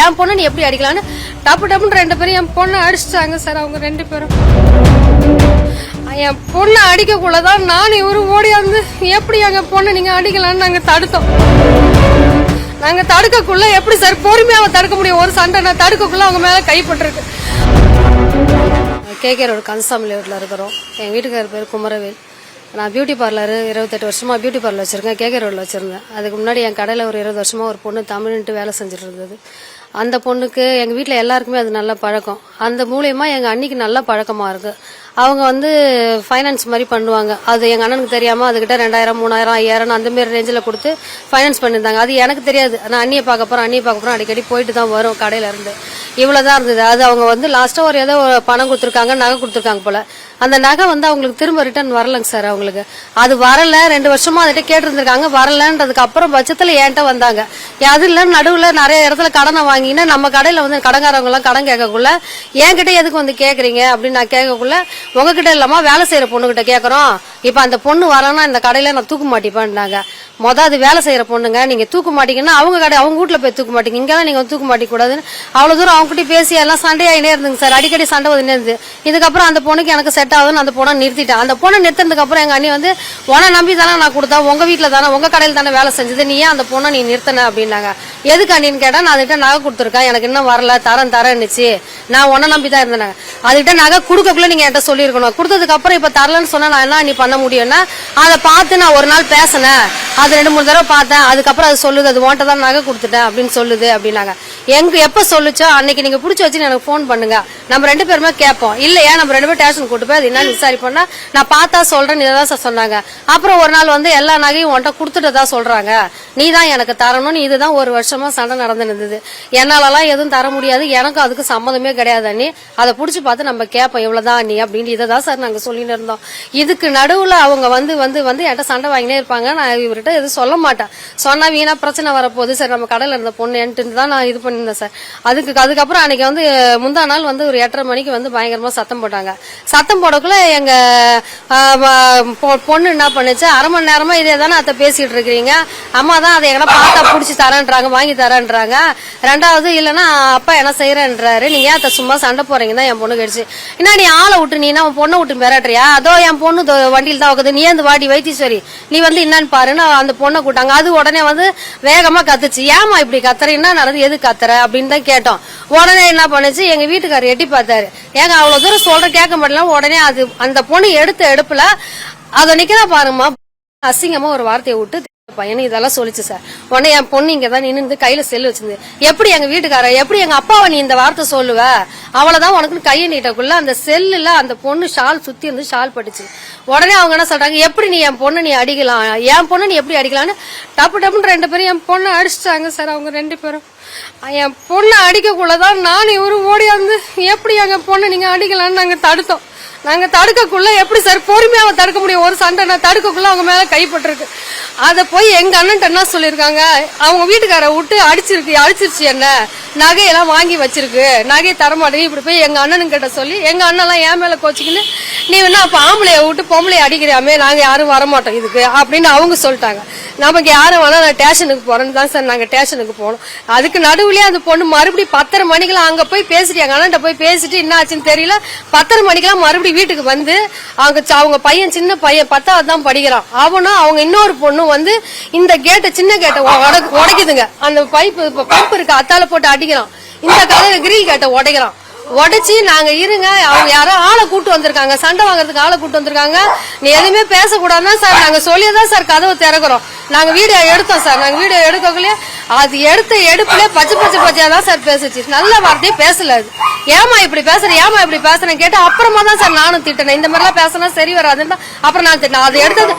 என் பொண்ணு நீ எப்படி அடிக்கலான்னு டப்பு டப்புன்னு ரெண்டு பேரும் என் பொண்ணை அடிச்சிட்டாங்க சார் அவங்க ரெண்டு பேரும். என் பொண்ணை அடிக்கக்குள்ளதான் நான் இவரு வந்து எப்படி எங்க பொண்ணை நீங்க அடிக்கலான்னு நாங்க தடுத்தோம். நாங்க தடுக்கக்குள்ள எப்படி சார் பொறுமையாக தடுக்க முடியும்? ஒரு சண்டை நான் தடுக்கக்குள்ள அவங்க மேல கே கேகே ரோடு கந்தசாமி ரோட்ல இருக்கிறோம். என் வீட்டுக்காரர் பேர் குமரவேல். நான் பியூட்டி பார்லர் இருபத்தெட்டு வருஷமாக பியூட்டி பார்லர் வச்சிருக்கேன் கேகே ரோடில் வச்சுருந்தேன். அதுக்கு முன்னாடி என் கடையில் ஒரு இருபது வருஷமாக ஒரு பொண்ணு தமிழ்ன்ட்டு வேலை செஞ்சுட்டு இருந்தது. அந்த பொண்ணுக்கு எங்கள் வீட்டில் எல்லாருக்குமே அது நல்ல பழக்கம். அந்த மூலயமா எங்கள் அண்ணிக்கு நல்ல பழக்கமாக இருக்குது அவங்க வந்து ஃபைனான்ஸ் மாதிரி பண்ணுவாங்க. அது எங்கள் அண்ணனுக்கு தெரியாமல் அதுக்கிட்ட ரெண்டாயிரம் மூணாயிரம் ஐயாயிரம் அந்தமாரி ரேஞ்சில் கொடுத்து ஃபைனான்ஸ் பண்ணியிருந்தாங்க. அது எனக்கு தெரியாது. நான் அண்ணியை பார்க்க போகிறேன் அண்ணியை பார்க்க போகிறேன் அடிக்கடி போயிட்டு தான் வரும் கடையிலேருந்து இருந்து. இவ்வளவுதான் இருந்தது. அது அவங்க வந்து லாஸ்ட்டாக ஒரு ஏதோ பணம் கொடுத்துருக்காங்க நகை கொடுத்துருக்காங்க போல். அந்த நகை வந்து அவங்களுக்கு திரும்ப ரிட்டர்ன் வரலங்க சார் அவங்களுக்கு. அது வரல ரெண்டு வருஷமா அதுகிட்ட கேட்டிருந்திருக்காங்க வரலன்றதுக்கு அப்புறம் பட்சத்தில் என்கிட்ட வந்தாங்க. அது இல்ல நடுவில் நிறைய இடத்துல கடனை வாங்கினா நம்ம கடையில் வந்து கடங்காரவங்க எல்லாம் கடன் கேட்கக்குள்ள என்கிட்ட எதுக்கு வந்து கேட்குறீங்க? அப்படின்னு நான் கேட்கக்குள்ள உங்ககிட்ட இல்லாம வேலை செய்யற பொண்ணுகிட்ட கேட்குறோம். இப்போ அந்த பொண்ணு வரனா இந்த கடையில நான் தூக்க மாட்டிப்பேன்னாங்க மொதல் அது வேலை செய்யற பொண்ணுங்க. நீங்க தூக்க மாட்டீங்கன்னா அவங்க கடை அவங்க வீட்ல போய் தூக்க மாட்டீங்க. இங்க தான் நீங்க தூக்க மாட்டிக்க கூடாதுன்னு அவ்வளவு தூரம் அவங்க கிட்ட பேசி எல்லாம் சண்டையாயினே இருந்துங்க சார். அடிக்கடி சண்டை வந்துனே இருந்தது. இதுக்கப்புறம் அந்த பொண்ணுக்கு எனக்கு செட் ஆகுதுன்னு அந்த பொண்ணை நிறுத்திட்டேன் அந்த பொண்ணை நிறுத்தினதுக்கு அப்புறம் எங்க அண்ணி வந்து உன நம்பி தானே நான் கொடுத்தா? உங்க வீட்டில் தானே உங்க கடையில் தானே வேலை செஞ்சது? நீ ஏன் அந்த பொண்ணை நீ நிறுத்தின? அப்படின்னாங்க. எதுக்கு அண்ணின்னு கேட்டா நான் அதுகிட்ட நகை கொடுத்துருக்கேன் எனக்கு இன்னும் வரல தரேன் தரேன்னுச்சு. நான் உன்னை நம்பி தான் இருந்தேன் அதுகிட்ட நகை கொடுக்கக்குள்ள நீங்க என்கிட்ட சொல்லியிருக்கணும். கொடுத்ததுக்கு அப்புறம் இப்ப தரலன்னு சொன்னா நான் என்ன நீ பண்ண முடியும்னா அதை பார்த்து நான் ஒரு நாள் பேசினேன். அது ரெண்டு மூணு தடவை பார்த்தேன். அதுக்கப்புறம் அது சொல்லுது அது உன்ட்ட தான் நகை கொடுத்துட்டேன் அப்படின்னு சொல்லுது அப்படின்னாங்க. எங்க எப்ப சொல்லுச்சோ அன்னைக்கு நீங்க பிடிச்சி வச்சு எனக்கு ஃபோன் பண்ணுங்க. நம்ம ரெண்டு பேருமே கேட்போம். இல்லையா நம்ம ரெண்டு பேரும் ஸ்டேஷன் கூட்டு போய் அது என்னன்னு விசாரிப்போம்னா நான் பார்த்தா சொல்றேன் இதை தான் சார் சொன்னாங்க. அப்புறம் ஒரு நாள் வந்து எல்லா நகையும் உன்ட்ட கொடுத்துட்டதா சொல்றாங்க. நீ தான் எனக்கு தரணும் நீ இதுதான் ஒரு வருஷமா சண்டை நடந்து இருந்தது என்னாலலாம் எதுவும் தர முடியாது. எனக்கும் அதுக்கு சம்மந்தமே கிடையாது அண்ணி. அதை புடிச்சு பார்த்து நம்ம கேட்போம். இவ்வளவுதான் அண்ணி அப்படின்னு இதை தான் சார் நாங்க சொல்லிட்டு இருந்தோம். இதுக்கு நடுவுல அவங்க வந்து வந்து வந்து என்கிட்ட சண்டை வாங்கினே இருப்பாங்க. நான் இவர்கிட்ட எதுவும் சொல்ல மாட்டேன் சொன்னா வீணா பிரச்சனை வரப்போகுது. சார் நம்ம கடையில இருந்த பொண்ணு என்ட்டு தான் நான் இது பண்ணியிருந்தேன் சார். அதுக்கு அதுக்கப்புறம் அன்னைக்கு வந்து முந்தா நாள் வந்து ஒரு எட்டரை மணிக்கு வந்து பயங்கரமா சத்தம் போட்டாங்க. சத்தம் போடக்குள்ள எங்க பொ- பொண்ணு என்ன பண்ணுச்சு? அரை மணி நேரமா இதே தானே அத்தை பேசிட்டு இருக்கிறீங்க. அம்மா தான் அதை எங்கன்னா பார்த்தா பிடிச்சி தரேன்றாங்க வாங்கி தரேன்றாங்க. ரெண்டாவது இல்லைன்னா அப்பா என்ன செய்யறேன்றாரு. நீங்க ஏன் அத்தை சும்மா சண்டை போறீங்க தான் என் பொண்ணு கிடைச்சு. என்ன நீ ஆளை விட்டு நீ என்ன பொண்ணை விட்டு மிரட்டுறியா? அதோ என் பொண்ணு வண்டியில் தான் உக்குது நீ அந்த வாடி வைத்தீஸ்வரி நீ வந்து என்னன்னு பாருன்னு அந்த பொண்ணை கூட்டாங்க அது உடனே வந்து வேகமா கத்துச்சு. ஏமா இப்படி கத்துறீங்கன்னா என்ன நடந்து? எது கத்துற? அப்படின்னு தான் கேட்டோம். உடனே என்ன பண்ணுச்சு? எங்க வீட்டுக்காரர் எட்டி பார்த்தாரு. ஏங்க அவ்வளவு தூரம் சொல்ற கேட்க மாட்டல உடனே அது அந்த பொண்ணு எடுத்த எடுப்புல அதை நிக்கிறா பாருங்கம்மா அசிங்கமா ஒரு வார்த்தையை விட்டு பையனு இதெல்லாம் சொல்லிச்சு சார். உடனே என் பொண்ணு இங்க தான் நின்று கையில செல்லு வச்சிருந்து எப்படி எங்க வீட்டுக்கார எப்படி எங்க அப்பாவை நீ இந்த வார்த்தை சொல்லுவ? அவ்வளவுதான் உனக்கு கையை நீட்டக்குள்ள அந்த செல்லுல அந்த பொண்ணு ஷால் சுத்தி இருந்து ஷால் பட்டுச்சு. உடனே அவங்க என்ன சொல்றாங்க எப்படி நீ என் பொண்ணு நீ அடிக்கலாம்? என் பொண்ணு நீ எப்படி அடிக்கலாம்னு டப்பு டப்புன்னு ரெண்டு பேரும் என் பொண்ணை அடிச்சிட்டாங்க சார் அவங்க ரெண்டு பேரும். என் பொண்ணை அடிக்கக்குள்ளதான் நான் ஓடி ஓடியாந்து எப்படி எங்க பொண்ணை நீங்க அடிக்கலாம்னு நாங்க தடுத்தோம். நாங்க தடுக்கக்குள்ள எப்படி சார் பொறுமையாவை தடுக்க முடியும்? ஒரு சண்டை நான் தடுக்கக்குள்ள அவங்க மேல கைப்பட்டிருக்கு அதை போய் எங்க அண்ணன் என்ன சொல்லியிருக்காங்க? அவங்க வீட்டுக்கார விட்டு அடிச்சிருக்கு அடிச்சிருச்சு என்ன? நகையெல்லாம் வாங்கி வச்சிருக்கு. நகையை தரமாட்டேங்க இப்படி போய் எங்க அண்ணனும் கிட்ட சொல்லி எங்க அண்ணன்லாம் என் மேல கோச்சிக்கின்னு நீ வேணா அப்ப ஆம்பளைய விட்டு பொம்பளைய அடிக்கிறியாமே? நாங்க யாரும் வரமாட்டோம் இதுக்கு. அப்படின்னு அவங்க சொல்லிட்டாங்க. நமக்கு யாரும் வேணா நான் ஸ்டேஷனுக்கு போறேன்னு தான் சார் நாங்க ஸ்டேஷனுக்கு போனோம். அதுக்கு நடுவுலயே அந்த பொண்ணு மறுபடியும் பத்தரை மணிக்கெல்லாம் அங்க போய் பேசிட்டாங்க. அண்ணன் போய் பேசிட்டு என்ன ஆச்சுன்னு தெரியல. பத்தரை மணிக்கெல்லாம் மறுபடியும் வீட்டுக்கு வந்து அவங்க ச- அவங்க பையன் சின்ன பையன் பத்தாவது தான் படிக்கிறான். அவனும் அவங்க இன்னொரு பொண்ணும் வந்து இந்த கேட்டை சின்ன கேட்டை உட- உடைக்குதுங்க. அந்த பைப்பு பம்ப் இருக்கு அத்தால போட்டு அடிக்கிறான். இந்த கதவை கிரில் கேட்டை உடைக்கிறான். உடைச்சி நாங்க இருங்க. அவங்க யாரோ ஆளை கூட்டு வந்திருக்காங்க. சண்டை வாங்குறதுக்கு ஆளை கூட்டு வந்திருக்காங்க. நீ எதுவுமே பேசக்கூடாதுன்னா சார் நாங்க சொல்லியதான் சார் கதவை திறக்கிறோம். நாங்க வீடியோ எடுத்தோம் சார். நாங்க வீடியோ எடுக்கக்குள்ளே அது எடுத்த எடுப்புல பச்சை பச்சை பச்சையா தான் சார் பேசுச்சு. நல்ல வார்த்தையே பேசல அது. ஏமா இப்படி பேசுற? ஏமா இப்படி பேசுறேன் கேட்டு அப்புறமா தான் சார் நானும் திட்டினேன். இந்த மாதிரிலாம் பேசினா சரி வராதுன்னு தான் அப்புறம் நான் திட்டினேன். அது எடுத்தது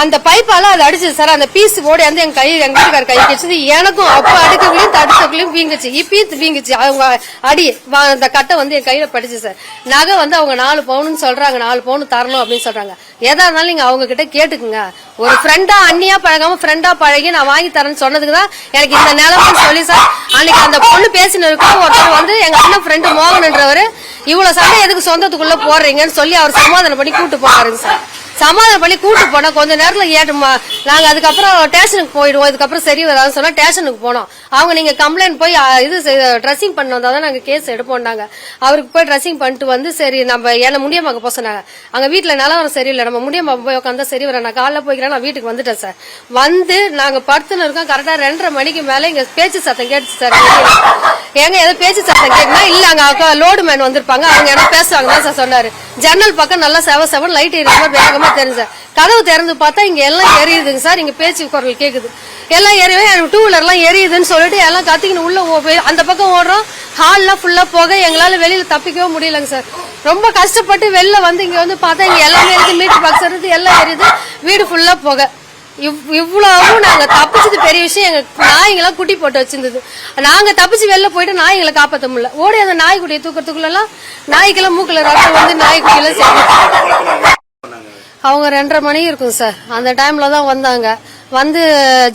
அந்த பைப்பால அது அடிச்சது. சார் அந்த பீஸ் ஓடி வந்து என் கை எங்க வீட்டுக்கார கை கிடைச்சது எனக்கும் அப்ப அடிக்கக்குள்ளயும் தடுக்கக்குள்ளயும் வீங்குச்சு. இப்பயும் வீங்குச்சு. அவங்க அடி அந்த கட்டை வந்து என் கையில படிச்சு சார். நகை வந்து அவங்க நாலு பவுனுன்னு சொல்றாங்க. நாலு பவுன் தரணும் அப்படின்னு சொல்றாங்க. எதா இருந்தாலும் நீங்க அவங்க கிட்ட கேட்டுக்குங்க. ஒரு ஃப்ரெண்டா அண்ணியா பழகாம ஃப்ரெண்டா பழகி நான் வாங்கி தரேன்னு சொன்னதுக்கு தான் எனக்கு இந்த நிலைமைன்னு சொல்லி சார். அன்னைக்கு அந்த பொண்ணு பேசினதுக்கும் ஒருத்தர் வந்து எங்க அண்ணன் ஃப்ரெண்டு மோகன்ன்றவர் இவ்வளவு சண்டை எதுக்கு சொந்தத்துக்குள்ள போடுறீங்கன்னு சொல்லி அவர் சமாதானம் பண்ணி கூட்டு போறாருங்க சார். சமாதானம் பண்ணி கூட்டு போனோம் கொஞ்ச நேரத்துல ஏட்டுமா நாங்க அதுக்கப்புறம் ஸ்டேஷனுக்கு போயிடுவோம். இதுக்கப்புறம் சரி வராதுன்னு சொன்னா ஸ்டேஷனுக்கு போனோம். அவங்க நீங்க கம்ப்ளைண்ட் போய் இது ட்ரெஸ்ஸிங் பண்ண வந்தா தான் நாங்க கேஸ் எடுப்போம்னாங்க அவருக்கு போய் ட்ரெஸ்ஸிங் பண்ணிட்டு வந்து சரி நம்ம என்ன முடியாம போக சொன்னாங்க. அங்க வீட்டுல நிலவரம் சரியில்லை. நம்ம முடியாம போய் உட்காந்தா சரி வர நான் காலைல போய்க்கிறேன் நான் வீட்டுக்கு வந்துட்டேன் சார் வந்து நாங்க படுத்துன்னு இருக்கோம். கரெக்டா ரெண்டரை மணிக்கு மேல இங்க பேச்சு சத்தம் கேட்டுச்சு சார் எங்க ஏதோ பேச்சு சத்தம் கேட்டுனா இல்ல அங்க லோடு மேன் வந்திருப்பாங்க. அவங்க என்ன பேசுவாங்க தான் சார் சொன்னாரு. ஜன்னல் பக்கம் நல்லா செவ செவன் லைட் எரியுற வேகமா சார். கதவு திறந்து பார்த்தா இங்க எல்லாம் எரியுதுங்க சார். இங்க பேச்சு குரல் கேக்குது. எல்லாம் எரியவே டூ வீலர் எல்லாம் எரியுதுன்னு சொல்லிட்டு எல்லாம் கத்திக்கின்னு உள்ள போய் அந்த பக்கம் ஓடுறோம். ஹால்லாம் ஃபுல்லா போக எங்களால வெளியில தப்பிக்கவே முடியலங்க சார். ரொம்ப கஷ்டப்பட்டு வெளில வந்து இங்க வந்து பார்த்தா இங்க எல்லாமே இருக்கு. மீட்டர் பாக்ஸ் இருக்கு. எல்லாம் எரியுது. வீடு ஃபுல்லா போக. இவ்வளவும் நாங்க தப்பிச்சது பெரிய விஷயம். எங்க நாய்ங்கெல்லாம் குட்டி போட்டு வச்சிருந்தது. நாங்க தப்பிச்சு வெளில போயிட்டு நாய்களை காப்பாத்த முடியல. ஓடி அந்த நாய்க்குட்டியை தூக்கறதுக்குள்ள எல்லாம் நாய்க்கெல்லாம் மூக்கில் ரத்தம் வந்து நாய்க்குட்டியெல்லாம் சேர்ந்து அவங்க ரெண்டரை மணி இருக்கும் சார். அந்த டைம்ல தான் வந்தாங்க. வந்து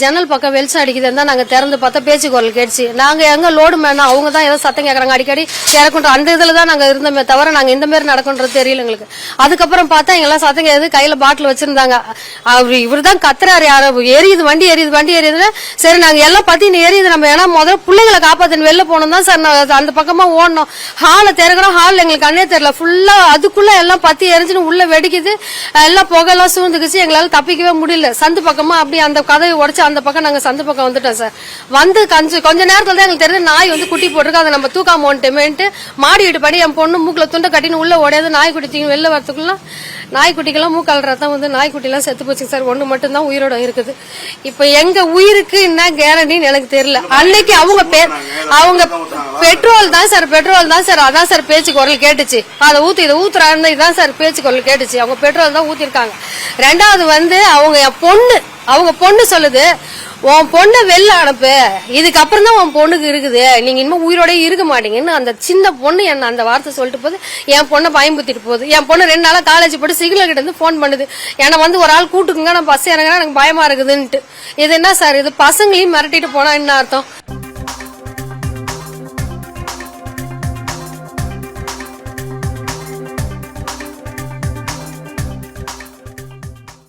ஜன்னல் பக்கம் வெளிச்சம் அடிக்குதுன்னு தான் நாங்க திறந்து பார்த்தா பேச்சு குரல் கேட்டுச்சு. நாங்க எங்க லோடு மேனா அவங்க தான் ஏதோ சத்தம் கேட்குறாங்க அடிக்கடி இறக்குன்றோம் அந்த இதுல தான் நாங்க இருந்தோமே தவிர நாங்க இந்த மாதிரி நடக்குன்றது தெரியல எங்களுக்கு. அதுக்கப்புறம் பார்த்தா எங்கெல்லாம் சத்தம் கேது கையில பாட்டில் வச்சிருந்தாங்க. அவர் இவர் தான் கத்துறாரு யாரோ. எரியுது வண்டி எரியுது வண்டி எரியுதுன்னா சரி நாங்க எல்லாம் பத்தி எரியுது நம்ம. ஏன்னா முதல்ல பிள்ளைங்களை காப்பாத்தின்னு வெளில போனோம் தான் சார். நான் அந்த பக்கமா ஓடணும். ஹாலை திறக்கிறோம் ஹாலில் எங்களுக்கு அண்ணே தெரியல. ஃபுல்லா அதுக்குள்ள எல்லாம் பத்தி எரிஞ்சுன்னு உள்ள வெடிக்குது. எல்லாம் புகையெல்லாம் சூழ்ந்துக்குச்சு. எங்களால தப்பிக்கவே முடியல. சந்து பக்கமா அப்படியே அந்த கதவை உடச்சு அந்த பக்கம் நாங்க சந்து பக்கம் வந்துட்டோம் சார். வந்து கொஞ்சம் கொஞ்ச நேரத்துல தான் எங்களுக்கு தெரியுது நாய் வந்து குட்டி போட்டிருக்கு. அதை நம்ம தூக்காம வந்துட்டோமேன்ட்டு மாடி வீட்டு படி என் பொண்ணு மூக்கில் துண்டை கட்டின்னு உள்ள ஓடையாது நாய்க்குட்டி தூக்கி வெளில வரத்துக்குள்ளே நாய்க்குட்டிக்கெல்லாம் மூக்கல்றதான் வந்து நாய்க்குட்டிலாம் செத்து போச்சுங்க சார். ஒன்று மட்டும்தான் உயிரோட இருக்குது. இப்போ எங்க உயிருக்கு என்ன கேரண்டின்னு எனக்கு தெரியல. அன்னைக்கு அவங்க அவங்க பெட்ரோல் தான் சார். பெட்ரோல் தான் சார். அதான் சார் பேச்சு குரல் கேட்டுச்சு. அதை ஊத்தி இதை ஊத்துறாருன்னு இதான் சார் பேச்சு குரல் கேட்டுச்சு. அவங்க பெட்ரோல் தான் ஊத்திருக்காங்க. ரெண்டாவது வந்து அவங்க என் பொண்ணு அவங்க பொண்ணு சொல்லுது உன் பொண்ணை வெளில அனுப்பு. இதுக்கப்புறம் தான் உன் பொண்ணுக்கு இருக்குது. நீங்க இன்னும் உயிரோடய இருக்க மாட்டீங்கன்னு அந்த சின்ன பொண்ணு என்ன அந்த வார்த்தை சொல்லிட்டு போது என் பொண்ணை பயம்புத்திட்டு போகுது. என் பொண்ணு ரெண்டு நாளா காலேஜ் போட்டு சிக்னல் கிட்ட இருந்து ஃபோன் பண்ணுது. என்னை வந்து ஒரு ஆள் கூட்டுக்குங்க நான் பஸ் இறங்குறேன் எனக்கு பயமா இருக்குதுன்ட்டு. இது என்ன சார்? இது பசங்களையும் மிரட்டிட்டு போனா என்ன அர்த்தம்?